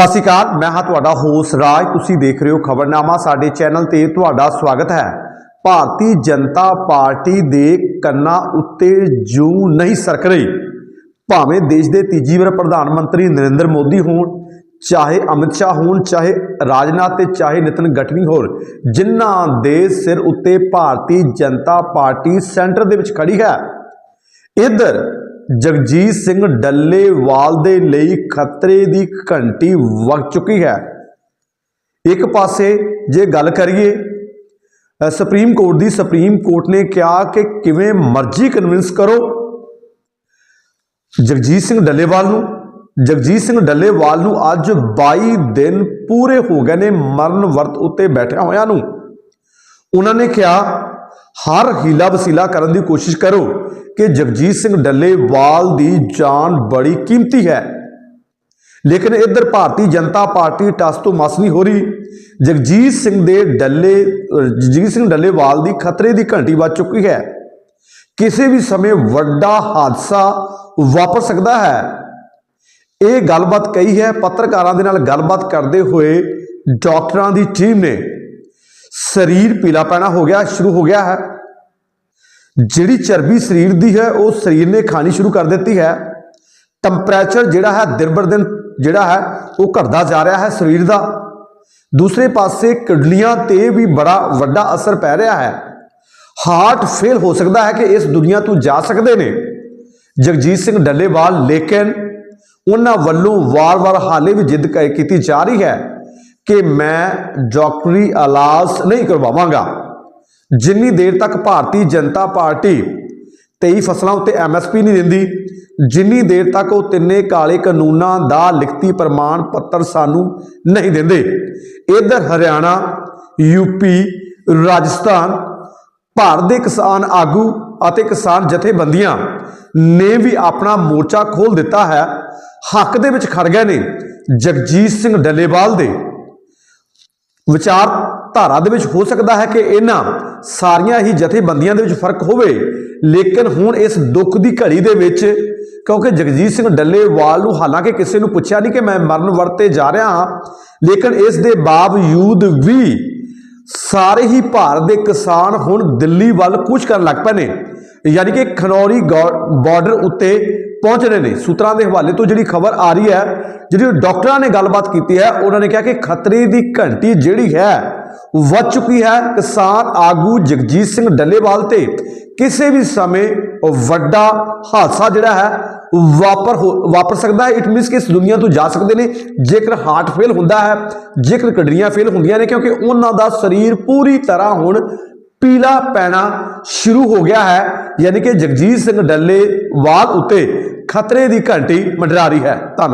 ਸਤਿ ਸ਼੍ਰੀ ਅਕਾਲ, ਮੈਂ ਹਾਂ ਤੁਹਾਡਾ ਹੋਸ ਰਾਜ। ਤੁਸੀਂ ਦੇਖ ਰਹੇ ਹੋ ਖਬਰਨਾਮਾ, ਸਾਡੇ ਚੈਨਲ ਤੇ ਤੁਹਾਡਾ ਸਵਾਗਤ ਹੈ। ਭਾਰਤੀ ਜਨਤਾ ਪਾਰਟੀ ਦੇ ਕੰਨਾਂ ਉੱਤੇ ਜੂ ਨਹੀਂ ਸਰਕ ਰਹੀ। ਭਾਵੇਂ ਦੇਸ਼ ਦੇ ਤੀਜੀ ਵਾਰ ਪ੍ਰਧਾਨ ਮੰਤਰੀ ਨਰਿੰਦਰ ਮੋਦੀ ਹੋਣ, ਚਾਹੇ ਅਮਿਤ ਸ਼ਾਹ ਹੋਣ, ਚਾਹੇ ਰਾਜਨਾਥ ਤੇ ਚਾਹੇ ਨਿਤਨ ਗਠਨੀ ਹੋਣ ਜਿਨ੍ਹਾਂ ਦੇ ਸਿਰ ਉੱਤੇ ਭਾਰਤੀ ਜਨਤਾ ਪਾਰਟੀ ਸੈਂਟਰ ਦੇ ਵਿੱਚ ਖੜੀ ਹੈ। ਇਧਰ ਜਗਜੀਤ ਸਿੰਘ ਡੱਲੇਵਾਲ ਦੇ ਲਈ ਖਤਰੇ ਦੀ ਘੰਟੀ ਵਗ ਚੁੱਕੀ ਹੈ। ਇੱਕ ਪਾਸੇ ਜੇ ਗੱਲ ਕਰੀਏ ਸੁਪਰੀਮ ਕੋਰਟ ਦੀ, ਸੁਪਰੀਮ ਕੋਰਟ ਨੇ ਕਿਹਾ ਕਿ ਕਿਵੇਂ ਮਰਜ਼ੀ ਕਨਵਿੰਸ ਕਰੋ ਜਗਜੀਤ ਸਿੰਘ ਡੱਲੇਵਾਲ ਨੂੰ। ਜਗਜੀਤ ਸਿੰਘ ਡੱਲੇਵਾਲ ਨੂੰ ਅੱਜ 22 ਦਿਨ ਪੂਰੇ ਹੋ ਗਏ ਨੇ ਮਰਨ ਵਰਤ ਉੱਤੇ ਬੈਠਿਆ ਹੋਇਆਂ ਨੂੰ। ਉਹਨਾਂ ਨੇ ਕਿਹਾ, ਹਰ ਹੀਲਾ ਵਸੀਲਾ ਕਰਨ ਦੀ ਕੋਸ਼ਿਸ਼ ਕਰੋ ਕਿ ਜਗਜੀਤ ਸਿੰਘ ਡੱਲੇਵਾਲ ਦੀ ਜਾਨ ਬੜੀ ਕੀਮਤੀ ਹੈ। ਲੇਕਿਨ ਇੱਧਰ ਭਾਰਤੀ ਜਨਤਾ ਪਾਰਟੀ ਟਸ ਤੋਂ ਮਸ ਨਹੀਂ ਹੋ ਰਹੀ। ਜਗਜੀਤ ਸਿੰਘ ਦੇ ਡੱਲੇ ਜਗਜੀਤ ਸਿੰਘ ਡੱਲੇਵਾਲ ਦੀ ਖਤਰੇ ਦੀ ਘੰਟੀ ਵੱਜ ਚੁੱਕੀ ਹੈ। ਕਿਸੇ ਵੀ ਸਮੇਂ ਵੱਡਾ ਹਾਦਸਾ ਵਾਪਰ ਸਕਦਾ ਹੈ। ਇਹ ਗੱਲਬਾਤ ਕਹੀ ਹੈ, ਪੱਤਰਕਾਰਾਂ ਦੇ ਨਾਲ ਗੱਲਬਾਤ ਕਰਦੇ ਹੋਏ ਡਾਕਟਰਾਂ ਦੀ ਟੀਮ ਨੇ। ਸਰੀਰ ਪੀਲਾ ਪੈਣਾ ਹੋ ਗਿਆ, ਸ਼ੁਰੂ ਹੋ ਗਿਆ ਹੈ। ਜਿਹੜੀ ਚਰਬੀ ਸਰੀਰ ਦੀ ਹੈ, ਉਹ ਸਰੀਰ ਨੇ ਖਾਣੀ ਸ਼ੁਰੂ ਕਰ ਦਿੱਤੀ ਹੈ। ਟੈਂਪਰੇਚਰ ਜਿਹੜਾ ਹੈ, ਦਿਨ ਬਰ ਦਿਨ ਜਿਹੜਾ ਹੈ, ਉਹ ਘਟਦਾ ਜਾ ਰਿਹਾ ਹੈ ਸਰੀਰ ਦਾ। ਦੂਸਰੇ ਪਾਸੇ ਕਿਡਨੀਆਂ ਤੇ ਵੀ ਬੜਾ ਵੱਡਾ ਅਸਰ ਪੈ ਰਿਹਾ ਹੈ। ਹਾਰਟ ਫੇਲ ਹੋ ਸਕਦਾ ਹੈ ਕਿ ਇਸ ਦੁਨੀਆ ਤੋਂ ਜਾ ਸਕਦੇ ਨੇ। ਜਗਜੀਤ ਸਿੰਘ ਡੱਲੇਵਾਲ ਲੇਕਿਨ ਉਹਨਾਂ ਵੱਲੋਂ ਵਾਰ-ਵਾਰ ਹਾਲੇ ਵੀ ਜਿੱਦ ਕ- ਕੀਤੀ ਜਾ ਰਹੀ ਹੈ ਕਿ ਮੈਂ ਡਾਕਟਰੀ ਇਲਾਜ ਨਹੀਂ ਕਰਵਾਵਾਂਗਾ। ਜਿੰਨੀ ਦੇਰ ਤੱਕ ਭਾਰਤੀ ਜਨਤਾ ਪਾਰਟੀ 23 ਫਸਲਾਂ ਉੱਤੇ ਐਮਐਸਪੀ ਨਹੀਂ ਦਿੰਦੀ, ਜਿੰਨੀ ਦੇਰ ਤੱਕ ਉਹ ਤਿੰਨੇ ਕਾਲੇ ਕਾਨੂੰਨਾਂ ਦਾ ਲਿਖਤੀ ਪ੍ਰਮਾਣ ਪੱਤਰ ਸਾਨੂੰ ਨਹੀਂ ਦਿੰਦੇ। ਇਧਰ ਹਰਿਆਣਾ ਯੂਪੀ ਰਾਜਸਥਾਨ, ਭਾਰਤ ਦੇ ਕਿਸਾਨ ਆਗੂ ਅਤੇ ਕਿਸਾਨ ਜਥੇਬੰਦੀਆਂ ਨੇ ਵੀ ਆਪਣਾ ਮੋਰਚਾ ਖੋਲ ਦਿੱਤਾ ਹੈ। ਹੱਕ ਦੇ ਵਿੱਚ ਖੜ ਗਏ ਨੇ ਜਗਜੀਤ ਸਿੰਘ ਡੱਲੇਵਾਲ ਦੇ। ਵਿਚਾਰ ਧਾਰਾ ਦੇ ਵਿੱਚ ਹੋ ਸਕਦਾ ਹੈ ਕਿ ਇਹਨਾਂ ਸਾਰੀਆਂ ਹੀ ਜਥੇਬੰਦੀਆਂ ਦੇ ਵਿੱਚ ਫ਼ਰਕ ਹੋਵੇ, ਲੇਕਿਨ ਹੁਣ ਇਸ ਦੁੱਖ ਦੀ ਘੜੀ ਦੇ ਵਿੱਚ ਕਿਉਂਕਿ ਜਗਜੀਤ ਸਿੰਘ ਡੱਲੇਵਾਲ ਨੂੰ ਹਾਲਾਂਕਿ ਕਿਸੇ ਨੂੰ ਪੁੱਛਿਆ ਨਹੀਂ ਕਿ ਮੈਂ ਮਰਨ ਵਰਤੇ ਜਾ ਰਿਹਾ ਹਾਂ, ਲੇਕਿਨ ਇਸ ਦੇ ਬਾਵਜੂਦ ਵੀ ਸਾਰੇ ਹੀ ਭਾਰਤ ਦੇ ਕਿਸਾਨ ਹੁਣ ਦਿੱਲੀ ਵੱਲ ਕੂਚ ਕਰਨ ਲੱਗ ਪਏ ਨੇ। ਯਾਨੀ ਕਿ ਖਨੌਰੀ ਬਾਰਡਰ ਉੱਤੇ ਪਹੁੰਚ ਰਹੇ ਨੇ। ਸੂਤਰਾਂ ਦੇ ਹਵਾਲੇ ਤੋਂ ਜਿਹੜੀ ਖਬਰ ਆ ਰਹੀ ਹੈ, ਜਿਹੜੀ ਡਾਕਟਰਾਂ ਨੇ ਗੱਲਬਾਤ ਕੀਤੀ ਹੈ, ਉਹਨਾਂ ਨੇ ਕਿਹਾ ਕਿ ਖਤਰੇ ਦੀ ਘੰਟੀ ਜਿਹੜੀ ਹੈ ਵੱਧ ਚੁੱਕੀ ਹੈ। ਕਿਸਾਨ ਆਗੂ ਜਗਜੀਤ ਸਿੰਘ ਡੱਲੇਵਾਲ ਤੇ ਕਿਸੇ ਵੀ ਸਮੇਂ ਵੱਡਾ ਹਾਦਸਾ ਜਿਹੜਾ ਹੈ ਵਾਪਰ ਵਾਪਰ ਸਕਦਾ ਹੈ। ਇਟ ਮੀਨਸ ਕਿ ਇਸ ਦੁਨੀਆ ਤੋਂ ਜਾ ਸਕਦੇ ਨੇ। ਜੇਕਰ ਹਾਰਟ ਫੇਲ ਹੁੰਦਾ ਹੈ, ਜੇਕਰ ਕਿਡਨੀਆਂ ਫੇਲ ਹੁੰਦੀਆਂ ਨੇ, ਕਿਉਂਕਿ ਉਹਨਾਂ ਦਾ ਸਰੀਰ ਪੂਰੀ ਤਰ੍ਹਾਂ ਹੁਣ ਪੀਲਾ ਪੈਣਾ ਸ਼ੁਰੂ ਹੋ ਗਿਆ ਹੈ। ਯਾਨੀ ਕਿ ਜਗਜੀਤ ਸਿੰਘ ਡੱਲੇਵਾਲ ਉੱਤੇ ਖਤਰੇ ਦੀ ਘੰਟੀ ਮੰਡਰਾ ਰਹੀ ਹੈ। ਧੰਨਵਾਦ।